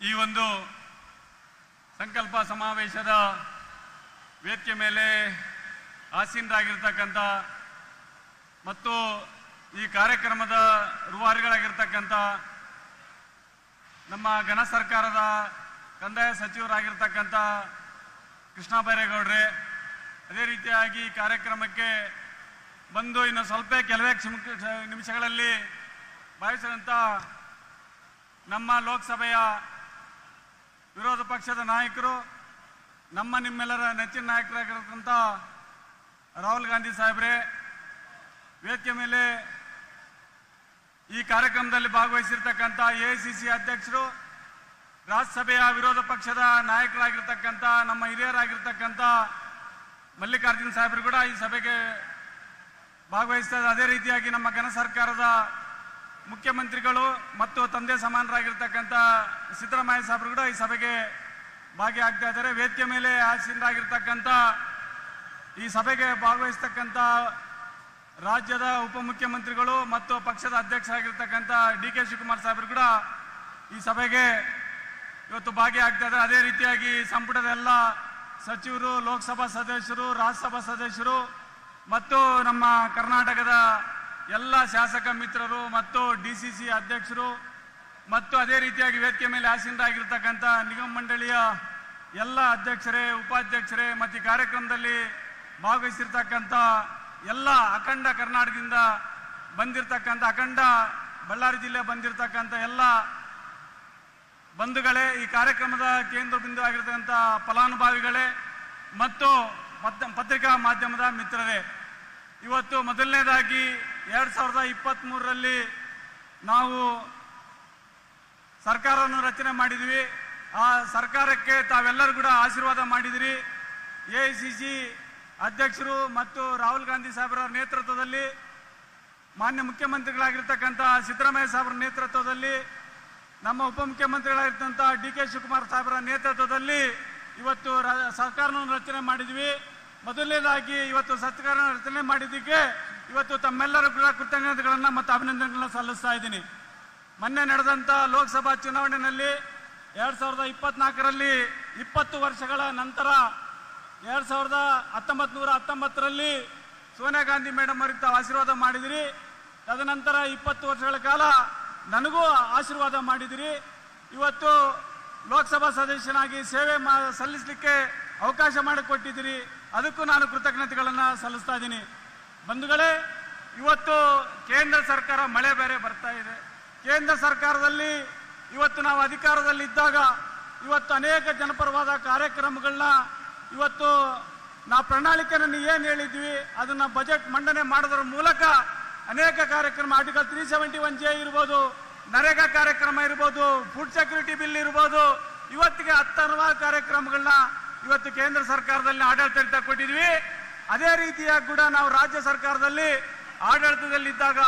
ಈ ಒಂದು ಸಂಕಲ್ಪ ಸಮಾವೇಶದ ವೇದಿಕೆ ಮೇಲೆ ಆಸೀನರಾಗಿರ್ತಕ್ಕಂಥ ಮತ್ತು ಈ ಕಾರ್ಯಕ್ರಮದ ರೂವಾರಿಗಳಾಗಿರ್ತಕ್ಕಂಥ ನಮ್ಮ ಘನ ಸರ್ಕಾರದ ಕಂದಾಯ ಸಚಿವರಾಗಿರ್ತಕ್ಕಂಥ ಕೃಷ್ಣ ಬೈರೇಗೌಡ್ರೆ, ಅದೇ ರೀತಿಯಾಗಿ ಈ ಕಾರ್ಯಕ್ರಮಕ್ಕೆ ಬಂದು ಇನ್ನು ಸ್ವಲ್ಪ ಕೆಲವೇ ನಿಮಿಷಗಳಲ್ಲಿ ಭಾವಿಸಿದಂಥ ನಮ್ಮ ಲೋಕಸಭೆಯ ವಿರೋಧ ಪಕ್ಷದ ನಾಯಕರು, ನಮ್ಮ ನಿಮ್ಮೆಲ್ಲರ ನೆಚ್ಚಿನ ನಾಯಕರಾಗಿರತಕ್ಕಂಥ ರಾಹುಲ್ ಗಾಂಧಿ ಸಾಹೇಬ್ರೆ, ವೇದಿಕೆ ಮೇಲೆ ಈ ಕಾರ್ಯಕ್ರಮದಲ್ಲಿ ಭಾಗವಹಿಸಿರ್ತಕ್ಕಂಥ ಎ ಅಧ್ಯಕ್ಷರು, ರಾಜ್ಯಸಭೆಯ ವಿರೋಧ ಪಕ್ಷದ ನಾಯಕರಾಗಿರ್ತಕ್ಕಂಥ, ನಮ್ಮ ಹಿರಿಯರಾಗಿರ್ತಕ್ಕಂಥ ಮಲ್ಲಿಕಾರ್ಜುನ್ ಸಾಹೇಬರು ಕೂಡ ಈ ಸಭೆಗೆ ಭಾಗವಹಿಸ್ತಾ ಅದೇ ರೀತಿಯಾಗಿ ನಮ್ಮ ಘನ ಸರ್ಕಾರದ ಮುಖ್ಯಮಂತ್ರಿಗಳು ಮತ್ತು ತಂದೆ ಸಮಾನರಾಗಿರ್ತಕ್ಕಂಥ ಸಿದ್ದರಾಮಯ್ಯ ಸಾಹೇಬರು ಕೂಡ ಈ ಸಭೆಗೆ ಭಾಗಿಯಾಗ್ತಾ ಇದ್ದಾರೆ. ವೇದಿಕೆ ಮೇಲೆ ಆಸೀನರಾಗಿರ್ತಕ್ಕಂಥ ಈ ಸಭೆಗೆ ಭಾಗವಹಿಸ್ತಕ್ಕಂಥ ರಾಜ್ಯದ ಉಪಮುಖ್ಯಮಂತ್ರಿಗಳು ಮತ್ತು ಪಕ್ಷದ ಅಧ್ಯಕ್ಷರಾಗಿರ್ತಕ್ಕಂಥ ಡಿ ಕೆ ಶಿವಕುಮಾರ್ ಸಾಹೇಬರು ಕೂಡ ಈ ಸಭೆಗೆ ಇವತ್ತು ಭಾಗಿಯಾಗ್ತಾ ಇದ್ದಾರೆ. ಅದೇ ರೀತಿಯಾಗಿ ಸಂಪುಟದ ಎಲ್ಲ ಸಚಿವರು, ಲೋಕಸಭಾ ಸದಸ್ಯರು, ರಾಜ್ಯಸಭಾ ಸದಸ್ಯರು ಮತ್ತು ನಮ್ಮ ಕರ್ನಾಟಕದ ಎಲ್ಲ ಶಾಸಕ ಮಿತ್ರರು ಮತ್ತು ಡಿ ಸಿ ಸಿ ಅಧ್ಯಕ್ಷರು ಮತ್ತು ಅದೇ ರೀತಿಯಾಗಿ ವೇದಿಕೆ ಮೇಲೆ ಆಸೀನರಾಗಿರ್ತಕ್ಕಂಥ ನಿಗಮ ಮಂಡಳಿಯ ಎಲ್ಲ ಅಧ್ಯಕ್ಷರೇ, ಉಪಾಧ್ಯಕ್ಷರೇ ಮತ್ತು ಕಾರ್ಯಕ್ರಮದಲ್ಲಿ ಭಾಗವಹಿಸಿರ್ತಕ್ಕಂಥ ಎಲ್ಲ ಅಖಂಡ ಕರ್ನಾಟಕದಿಂದ ಬಂದಿರತಕ್ಕಂಥ ಅಖಂಡ ಬಳ್ಳಾರಿ ಜಿಲ್ಲೆ ಬಂದಿರತಕ್ಕಂಥ ಎಲ್ಲ ಬಂಧುಗಳೇ, ಈ ಕಾರ್ಯಕ್ರಮದ ಕೇಂದ್ರ ಬಿಂದು ಆಗಿರ್ತಕ್ಕಂಥ ಫಲಾನುಭವಿಗಳೇ ಮತ್ತು ಪತ್- ಪತ್ರಿಕಾ ಮಾಧ್ಯಮದ ಮಿತ್ರರೇ. ಇವತ್ತು ಮೊದಲನೇದಾಗಿ ಎರಡ್ ಸಾವಿರದ ಇಪ್ಪತ್ತ್ ಮೂರರಲ್ಲಿ ನಾವು ಸರ್ಕಾರವನ್ನು ರಚನೆ ಮಾಡಿದ್ವಿ. ಆ ಸರ್ಕಾರಕ್ಕೆ ತಾವೆಲ್ಲರೂ ಕೂಡ ಆಶೀರ್ವಾದ ಮಾಡಿದಿರಿ. ಎ ಅಧ್ಯಕ್ಷರು ಮತ್ತು ರಾಹುಲ್ ಗಾಂಧಿ ಸಾಹೇಬರ ನೇತೃತ್ವದಲ್ಲಿ, ಮಾನ್ಯ ಮುಖ್ಯಮಂತ್ರಿಗಳಾಗಿರ್ತಕ್ಕಂಥ ಸಿದ್ದರಾಮಯ್ಯ ಸಾಹೇಬರ ನೇತೃತ್ವದಲ್ಲಿ, ನಮ್ಮ ಉಪಮುಖ್ಯಮಂತ್ರಿಗಳಾಗಿರ್ತಂಥ ಡಿ ಕೆ ಶಿವಕುಮಾರ್ ಸಾಹೇಬರ ನೇತೃತ್ವದಲ್ಲಿ ಇವತ್ತು ಸರ್ಕಾರವನ್ನು ರಚನೆ ಮಾಡಿದ್ವಿ. ಮೊದಲನೇದಾಗಿ ಇವತ್ತು ಸರ್ಕಾರ ರಚನೆ ಮಾಡಿದ್ದಕ್ಕೆ ಇವತ್ತು ತಮ್ಮೆಲ್ಲರೂ ಕೂಡ ಕೃತಜ್ಞತೆಗಳನ್ನು ಮತ್ತು ಅಭಿನಂದನೆಗಳನ್ನು ಸಲ್ಲಿಸ್ತಾ ಇದ್ದೀನಿ. ಮೊನ್ನೆ ನಡೆದಂಥ ಲೋಕಸಭಾ ಚುನಾವಣೆಯಲ್ಲಿ ಎರಡು ಸಾವಿರದ ಇಪ್ಪತ್ನಾಲ್ಕರಲ್ಲಿ ಇಪ್ಪತ್ತು ವರ್ಷಗಳ ನಂತರ ಎರಡು ಸಾವಿರದ ಹತ್ತೊಂಬತ್ತು ನೂರ ಹತ್ತೊಂಬತ್ತರಲ್ಲಿ ಸೋನಿಯಾ ಗಾಂಧಿ ಮೇಡಮ್ ಅವರಿಗೆ ತಾವು ಆಶೀರ್ವಾದ ಮಾಡಿದಿರಿ. ತದನಂತರ ಇಪ್ಪತ್ತು ವರ್ಷಗಳ ಕಾಲ ನನಗೂ ಆಶೀರ್ವಾದ ಮಾಡಿದಿರಿ. ಇವತ್ತು ಲೋಕಸಭಾ ಸದಸ್ಯನಾಗಿ ಸೇವೆ ಮಾ, ಸಲ್ಲಿಸಲಿಕ್ಕೆ ಅವಕಾಶ ಮಾಡಿಕೊಟ್ಟಿದ್ದೀರಿ ಅದಕ್ಕೂ ನಾನು ಕೃತಜ್ಞತೆಗಳನ್ನು ಸಲ್ಲಿಸ್ತಾ ಇದ್ದೀನಿ. ಬಂಧುಗಳೇ, ಇವತ್ತು ಕೇಂದ್ರ ಸರ್ಕಾರ ಮಳೆ ಬೇರೆ ಬರ್ತಾ ಇದೆ. ಕೇಂದ್ರ ಸರ್ಕಾರದಲ್ಲಿ ಇವತ್ತು ನಾವು ಅಧಿಕಾರದಲ್ಲಿದ್ದಾಗ ಇವತ್ತು ಅನೇಕ ಜನಪರವಾದ ಕಾರ್ಯಕ್ರಮಗಳನ್ನ ಇವತ್ತು ನಾವು ಪ್ರಣಾಳಿಕೆಯನ್ನು ಏನು ಹೇಳಿದ್ವಿ, ಅದನ್ನ ಬಜೆಟ್ ಮಂಡನೆ ಮಾಡೋದ್ರ ಮೂಲಕ ಅನೇಕ ಕಾರ್ಯಕ್ರಮ article three seventy one J ಇರ್ಬೋದು, ನರೇಗಾ ಕಾರ್ಯಕ್ರಮ ಇರ್ಬೋದು ಫುಡ್ ಸೆಕ್ಯೂರಿಟಿ ಬಿಲ್ ಇರ್ಬೋದು, ಇವತ್ತಿಗೆ ಹತ್ತಾರು ಕಾರ್ಯಕ್ರಮಗಳನ್ನ ಇವತ್ತು ಕೇಂದ್ರ ಸರ್ಕಾರದಲ್ಲಿ ಆಡಳಿತ ಕೊಟ್ಟಿದ್ವಿ. ಅದೇ ರೀತಿಯಾಗಿ ಕೂಡ ನಾವು ರಾಜ್ಯ ಸರ್ಕಾರದಲ್ಲಿ ಆಡಳಿತದಲ್ಲಿದ್ದಾಗ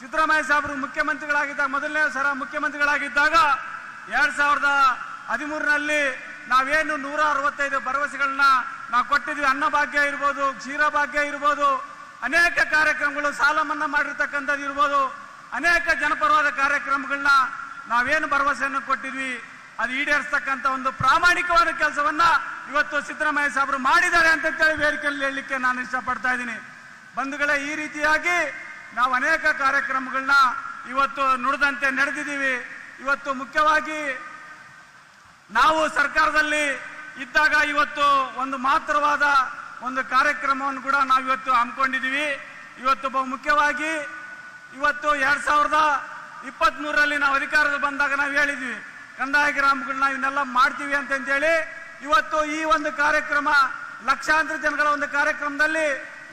ಸಿದ್ದರಾಮಯ್ಯ ಸಾಹೇಬರು ಮುಖ್ಯಮಂತ್ರಿಗಳಾಗಿದ್ದಾಗ, ಮೊದಲನೇ ಸರ ಮುಖ್ಯಮಂತ್ರಿಗಳಾಗಿದ್ದಾಗ ಎರಡ್ ಸಾವಿರದ ಹದಿಮೂರಿನಲ್ಲಿ ನಾವೇನು ನೂರ ಅರವತ್ತೈದು ಭರವಸೆಗಳನ್ನ ನಾವು ಕೊಟ್ಟಿದ್ವಿ. ಅನ್ನಭಾಗ್ಯ ಇರ್ಬೋದು ಕ್ಷೀರಭಾಗ್ಯ ಇರ್ಬೋದು, ಅನೇಕ ಕಾರ್ಯಕ್ರಮಗಳು ಸಾಲ ಮನ್ನಾ ಮಾಡಿರ್ತಕ್ಕಂಥದ್ದು ಇರ್ಬೋದು, ಅನೇಕ ಜನಪರವಾದ ಕಾರ್ಯಕ್ರಮಗಳನ್ನ ನಾವೇನು ಭರವಸೆಯನ್ನು ಕೊಟ್ಟಿದ್ವಿ. ಅದು ಈಡೇರಿಸ್ತಕ್ಕಂಥ ಒಂದು ಪ್ರಾಮಾಣಿಕವಾದ ಕೆಲಸವನ್ನ ಇವತ್ತು ಸಿದ್ದರಾಮಯ್ಯ ಸಾಹೇಬರು ಮಾಡಿದ್ದಾರೆ ಅಂತ ಹೇಳಿ ವೇದಿಕೆಯಲ್ಲಿ ಹೇಳಲಿಕ್ಕೆ ನಾನು ಇಷ್ಟಪಡ್ತಾ ಇದ್ದೀನಿ. ಬಂಧುಗಳೇ, ಈ ರೀತಿಯಾಗಿ ನಾವು ಅನೇಕ ಕಾರ್ಯಕ್ರಮಗಳನ್ನ ಇವತ್ತು ನುಡಿದಂತೆ ನಡೆದಿದ್ದೀವಿ. ಇವತ್ತು ಮುಖ್ಯವಾಗಿ ನಾವು ಸರ್ಕಾರದಲ್ಲಿ ಇದ್ದಾಗ ಇವತ್ತು ಒಂದು ಮಾತ್ರವಾದ ಒಂದು ಕಾರ್ಯಕ್ರಮವನ್ನು ಕೂಡ ನಾವು ಇವತ್ತು ಹಮ್ಮಿಕೊಂಡಿದ್ದೀವಿ. ಇವತ್ತು ಬಹು ಮುಖ್ಯವಾಗಿ ಇವತ್ತು ಎರಡ್ ಸಾವಿರದ ಇಪ್ಪತ್ತ್ ನಾವು ಅಧಿಕಾರದಲ್ಲಿ ಬಂದಾಗ ನಾವು ಹೇಳಿದ್ವಿ, ಕಂದಾಯ ಗ್ರಾಮಗಳನ್ನ ಇವನ್ನೆಲ್ಲ ಮಾಡ್ತೀವಿ ಅಂತಂತೇಳಿ ಇವತ್ತು ಈ ಒಂದು ಕಾರ್ಯಕ್ರಮ ಲಕ್ಷಾಂತರ ಜನಗಳ ಒಂದು ಕಾರ್ಯಕ್ರಮದಲ್ಲಿ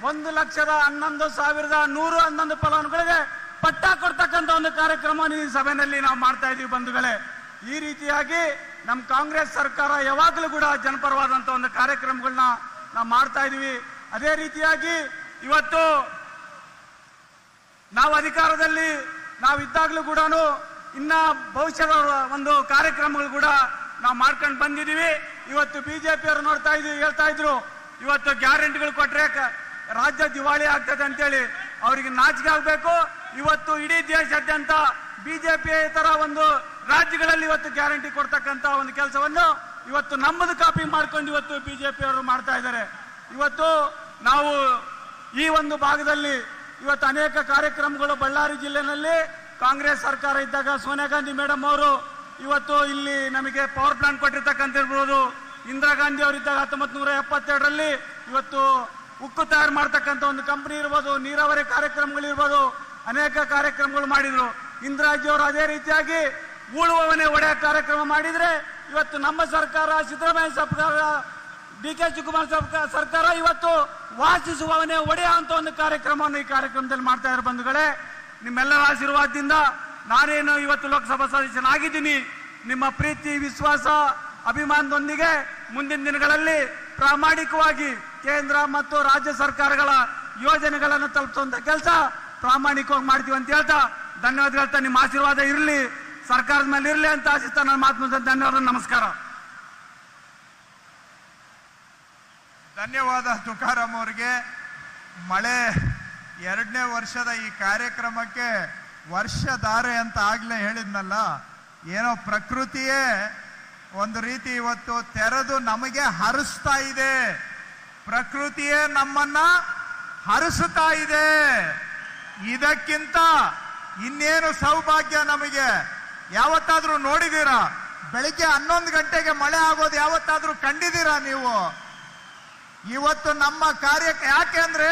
ಒಂದು ಲಕ್ಷದ ಹನ್ನೊಂದು ಸಾವಿರದ ನೂರು ಹನ್ನೊಂದು ಫಲಾನುಗಳಿಗೆ ಪಟ್ಟ ಕೊಡ್ತಕ್ಕಂಥ ಒಂದು ಕಾರ್ಯಕ್ರಮ ಈ ಸಭೆಯಲ್ಲಿ ನಾವು ಮಾಡ್ತಾ ಇದೀವಿ ಬಂಧುಗಳೇ. ಈ ರೀತಿಯಾಗಿ ನಮ್ಮ ಕಾಂಗ್ರೆಸ್ ಸರ್ಕಾರ ಯಾವಾಗಲೂ ಕೂಡ ಜನಪರವಾದಂಥ ಒಂದು ಕಾರ್ಯಕ್ರಮಗಳನ್ನ ನಾವು ಮಾಡ್ತಾ ಇದೀವಿ ಅದೇ ರೀತಿಯಾಗಿ ಇವತ್ತು ನಾವು ಅಧಿಕಾರದಲ್ಲಿ ನಾವು ಇದ್ದಾಗಲೂ ಕೂಡ ಇನ್ನ ಭವಿಷ್ಯದ ಒಂದು ಕಾರ್ಯಕ್ರಮಗಳು ಕೂಡ ನಾವು ಮಾಡ್ಕೊಂಡು ಬಂದಿದ್ದೀವಿ. ಇವತ್ತು ಬಿಜೆಪಿಯವರು ನೋಡ್ತಾ ಇದ್ರು ಹೇಳ್ತಾ ಇದ್ರು. ಇವತ್ತು ಗ್ಯಾರಂಟಿಗಳು ಕೊಟ್ರೆ ರಾಜ್ಯ ದಿವಾಳಿ ಆಗ್ತದೆ ಅಂತೇಳಿ. ಅವರಿಗೆ ನಾಚಿಕೆ ಆಗ್ಬೇಕು. ಇವತ್ತು ಇಡೀ ದೇಶಾದ್ಯಂತ ಬಿಜೆಪಿ ತರ ಒಂದು ರಾಜ್ಯಗಳಲ್ಲಿ ಇವತ್ತು ಗ್ಯಾರಂಟಿ ಕೊಡ್ತಕ್ಕಂತ ಒಂದು ಕೆಲಸವನ್ನು ಇವತ್ತು ನಮ್ಮದು ಕಾಪಿ ಮಾಡ್ಕೊಂಡು ಇವತ್ತು ಬಿಜೆಪಿ ಅವರು ಮಾಡ್ತಾ ಇದ್ದಾರೆ. ಇವತ್ತು ನಾವು ಈ ಒಂದು ಭಾಗದಲ್ಲಿ ಇವತ್ತು ಅನೇಕ ಕಾರ್ಯಕ್ರಮಗಳು ಬಳ್ಳಾರಿ ಜಿಲ್ಲೆನಲ್ಲಿ ಕಾಂಗ್ರೆಸ್ ಸರ್ಕಾರ ಇದ್ದಾಗ ಸೋನಿಯಾ ಗಾಂಧಿ ಮೇಡಮ್ ಅವರು ಇವತ್ತು ಇಲ್ಲಿ ನಮಗೆ ಪವರ್ ಪ್ಲಾಂಟ್ ಕೊಟ್ಟಿರ್ತಕ್ಕಂಥ ಇರ್ಬೋದು ಇಂದಿರಾ ಗಾಂಧಿ ಅವರಿದ್ದಾಗ ಹತ್ತೊಂಬತ್ತು ನೂರ ಎಪ್ಪತ್ತೆರಡರಲ್ಲಿ ಇವತ್ತು ಉಕ್ಕು ತಯಾರು ಮಾಡ್ತಕ್ಕಂಥ ಒಂದು ಕಂಪನಿ ಇರ್ಬೋದು, ನೀರಾವರಿ ಕಾರ್ಯಕ್ರಮಗಳಿರ್ಬೋದು ಅನೇಕ ಕಾರ್ಯಕ್ರಮಗಳು ಮಾಡಿದ್ರು. ಇಂದಿರಾಜಿ ಅವರು ಅದೇ ರೀತಿಯಾಗಿ ಉಳುವವನೇ ಒಡೆಯ ಕಾರ್ಯಕ್ರಮ ಮಾಡಿದ್ರೆ ಇವತ್ತು ನಮ್ಮ ಸರ್ಕಾರ, ಸಿದ್ದರಾಮಯ್ಯ ಸರ್ಕಾರ, ಡಿ ಕೆ ಶಿವಕುಮಾರ್ ಸರ್ಕಾರ ಸರ್ಕಾರ ಇವತ್ತು ವಾಸಿಸುವವನೇ ಒಡೆಯ ಅಂತ ಒಂದು ಕಾರ್ಯಕ್ರಮವನ್ನು ಈ ಕಾರ್ಯಕ್ರಮದಲ್ಲಿ ಮಾಡ್ತಾ ಇರೋ ಬಂಧುಗಳೇ. ನಿಮ್ಮೆಲ್ಲರ ಆಶೀರ್ವಾದದಿಂದ ನಾನೇನು ಇವತ್ತು ಲೋಕಸಭಾ ಸದಸ್ಯನಾಗಿದ್ದೀನಿ ನಿಮ್ಮ ಪ್ರೀತಿ, ವಿಶ್ವಾಸ, ಅಭಿಮಾನದೊಂದಿಗೆ ಮುಂದಿನ ದಿನಗಳಲ್ಲಿ ಪ್ರಾಮಾಣಿಕವಾಗಿ ಕೇಂದ್ರ ಮತ್ತು ರಾಜ್ಯ ಸರ್ಕಾರಗಳ ಯೋಜನೆಗಳನ್ನು ತಲುಪಿಸುವಂತ ಕೆಲಸ ಪ್ರಾಮಾಣಿಕವಾಗಿ ಮಾಡ್ತೀವಿ ಅಂತ ಹೇಳ್ತಾ ಧನ್ಯವಾದ ಹೇಳ್ತಾ, ನಿಮ್ಮ ಆಶೀರ್ವಾದ ಇರಲಿ, ಸರ್ಕಾರದ ಮೇಲೆ ಇರಲಿ ಅಂತ ಆಶಿಸ್ತಾ ನನ್ನ ಮಾತು. ಧನ್ಯವಾದ, ನಮಸ್ಕಾರ ಧನ್ಯವಾದ ತುಕಾರಾಮ್ ಅವರಿಗೆ ಮಳೆ ಎರಡನೇ ವರ್ಷದ ಈ ಕಾರ್ಯಕ್ರಮಕ್ಕೆ ವರ್ಷಧಾರೆ ಅಂತ ಆಗ್ಲೇ ಹೇಳಿದ್ನಲ್ಲ, ಏನೋ ಪ್ರಕೃತಿಯೇ ಒಂದು ರೀತಿ ಇವತ್ತು ತೆರೆದು ನಮಗೆ ಹರಿಸ್ತಾ ಇದೆ. ಪ್ರಕೃತಿಯೇ ನಮ್ಮನ್ನ ಹರಿಸುತ್ತಾ ಇದೆ. ಇದಕ್ಕಿಂತ ಇನ್ನೇನು ಸೌಭಾಗ್ಯ ನಮಗೆ? ಯಾವತ್ತಾದ್ರೂ ನೋಡಿದೀರಾ? ಬೆಳಿಗ್ಗೆ ಹನ್ನೊಂದು ಗಂಟೆಗೆ ಮಳೆ ಆಗೋದು ಯಾವತ್ತಾದ್ರೂ ಕಂಡಿದ್ದೀರಾ ನೀವು? ಇವತ್ತು ನಮ್ಮ ಕಾರ್ಯಕ್ಕೆ ಯಾಕೆಂದ್ರೆ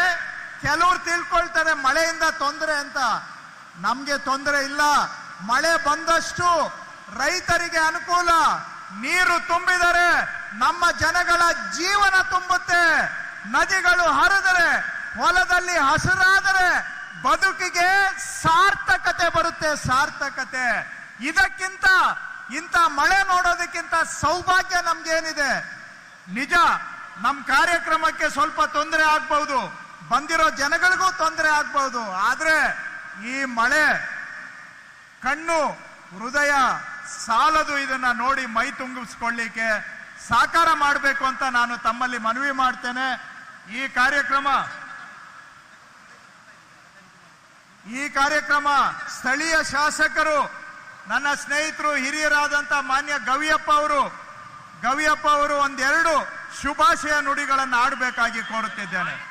ಕೆಲವ್ರು ತಿಳ್ಕೊಳ್ತಾರೆ ಮಳೆಯಿಂದ ತೊಂದರೆ ಅಂತ. ನಮ್ಗೆ ತೊಂದರೆ ಇಲ್ಲ. ಮಳೆ ಬಂದಷ್ಟು ರೈತರಿಗೆ ಅನುಕೂಲ. ನೀರು ತುಂಬಿದರೆ ನಮ್ಮ ಜನಗಳ ಜೀವನ ತುಂಬುತ್ತೆ. ನದಿಗಳು ಹರಿದರೆ, ಹೊಲದಲ್ಲಿ ಹಸಿರಾದರೆ ಬದುಕಿಗೆ ಸಾರ್ಥಕತೆ ಬರುತ್ತೆ, ಸಾರ್ಥಕತೆ. ಇದಕ್ಕಿಂತ ಇಂಥ ಮಳೆ ನೋಡೋದಕ್ಕಿಂತ ಸೌಭಾಗ್ಯ ನಮ್ಗೇನಿದೆ. ನಿಜ ನಮ್ಮ ಕಾರ್ಯಕ್ರಮಕ್ಕೆ ಸ್ವಲ್ಪ ತೊಂದರೆ ಆಗ್ಬಹುದು. ಬಂದಿರೋ ಜನಗಳಿಗೂ ತೊಂದರೆ ಆಗ್ಬಹುದು. ಆದ್ರೆ ಈ ಮಳೆ, ಕಣ್ಣು, ಹೃದಯ ಸಾಲದು ಇದನ್ನ ನೋಡಿ ಮೈ ತುಂಬಿಸ್ಕೊಳ್ಳಿಕ್ಕೆ ಸಾಕಾರ ಮಾಡಬೇಕು ಅಂತ ನಾನು ತಮ್ಮಲ್ಲಿ ಮನವಿ ಮಾಡ್ತೇನೆ. ಈ ಕಾರ್ಯಕ್ರಮ ಈ ಕಾರ್ಯಕ್ರಮ ಸ್ಥಳೀಯ ಶಾಸಕರು, ನನ್ನ ಸ್ನೇಹಿತರು, ಹಿರಿಯರಾದಂತ ಮಾನ್ಯ ಗವಿಯಪ್ಪ ಅವರು ಗವಿಯಪ್ಪ ಅವರು ಒಂದೆರಡು ಶುಭಾಶಯ ನುಡಿಗಳನ್ನು ಆಡಬೇಕಾಗಿ ಕೋರುತ್ತಿದ್ದೇನೆ.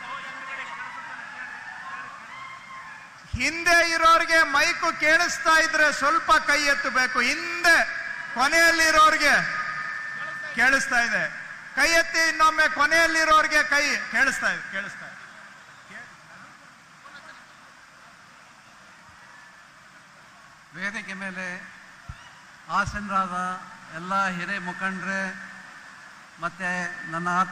ಹಿಂದೆ ಇರೋರಿಗೆ ಮೈಕು ಕೇಳಿಸ್ತಾ ಇದ್ರೆ ಸ್ವಲ್ಪ ಕೈ ಎತ್ತಬೇಕು. ಹಿಂದೆ ಕೊನೆಯಲ್ಲಿರೋರಿಗೆ ಕೇಳಿಸ್ತಾ ಇದೆ. ಕೈ ಎತ್ತಿ ಇನ್ನೊಮ್ಮೆ ಕೊನೆಯಲ್ಲಿರೋರಿಗೆ ಕೈ ಕೇಳಿಸ್ತಾ ಇದೆ ಕೇಳಿಸ್ತಾ ಇದೆ. ವೇದಿಕೆ ಮೇಲೆ ಆಸನರಾದ ಎಲ್ಲ ಹಿರೇ ಮುಖಂಡ್ರೆ ಮತ್ತೆ ನನ್ನ ಆತ್ಮ